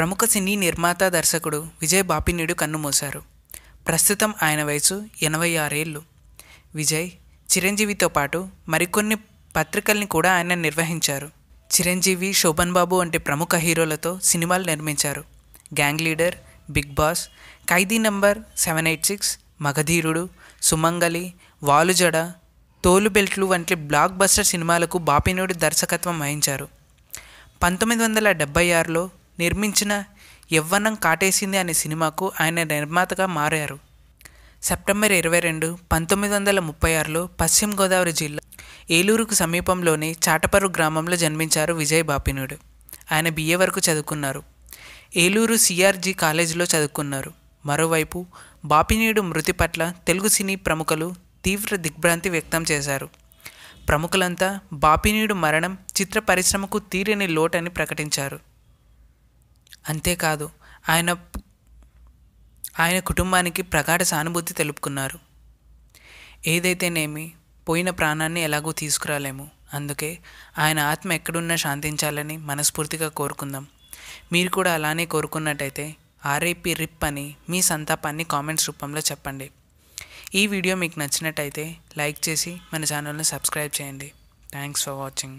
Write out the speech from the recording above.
ప్రముఖ సినీ నిర్మాత దర్శకుడు విజయ్ బాపినీడు కన్నుమూశారు. ప్రస్తుతం ఆయన వయసు ఎనభై ఆరేళ్ళు. విజయ్ చిరంజీవితో పాటు మరికొన్ని పత్రికల్ని కూడా ఆయన నిర్వహించారు. చిరంజీవి శోభన్ బాబు వంటి ప్రముఖ హీరోలతో సినిమాలు నిర్మించారు. Gang leader big boss Khaidi number seven eight six Magadheerudu Sumangali Valujada Tholu బెల్ట్లు వంటి బ్లాక్ బస్టర్ సినిమాలకు బాపినీడు దర్శకత్వం వహించారు. పంతొమ్మిది వందల డెబ్బై ఆరులో నిర్మించిన యవ్వనం కాటేసింది అనే సినిమాకు ఆయన నిర్మాతగా మారారు. సెప్టెంబర్ ఇరవై రెండు పంతొమ్మిది వందల ముప్పై ఆరులో పశ్చిమ గోదావరి జిల్లా ఏలూరుకు సమీపంలోని చాటపర్రు గ్రామంలో జన్మించారు విజయ్ బాపినుడు. ఆయన బిఏ వరకు చదువుకున్నారు. ఏలూరు సిఆర్జీ కాలేజీలో చదువుకున్నారు. మరోవైపు బాపినీడు మృతి పట్ల తెలుగు సినీ ప్రముఖులు తీవ్ర దిగ్భ్రాంతి వ్యక్తం చేశారు. ప్రముఖులంతా బాపినీడు మరణం చిత్ర పరిశ్రమకు తీరని లోటని ప్రకటించారు. అంతేకాదు ఆయన ఆయన కుటుంబానికి ప్రగాఢ సానుభూతి తెలుపుకున్నారు. ఏదైతేనేమి పోయిన ప్రాణాన్ని ఎలాగో తీసుకురాలేము. అందుకే ఆయన ఆత్మ ఎక్కడున్నా శాంతించాలని మనస్ఫూర్తిగా కోరుకుందాం. మీరు కూడా అలానే కోరుకున్నట్టయితే ఆర్ఐపి రిప్ అని మీ సంతాపాన్ని కామెంట్స్ రూపంలో చెప్పండి. ఈ వీడియో మీకు నచ్చినట్టయితే లైక్ చేసి మన ఛానల్ని సబ్స్క్రైబ్ చేయండి. Thanks for watching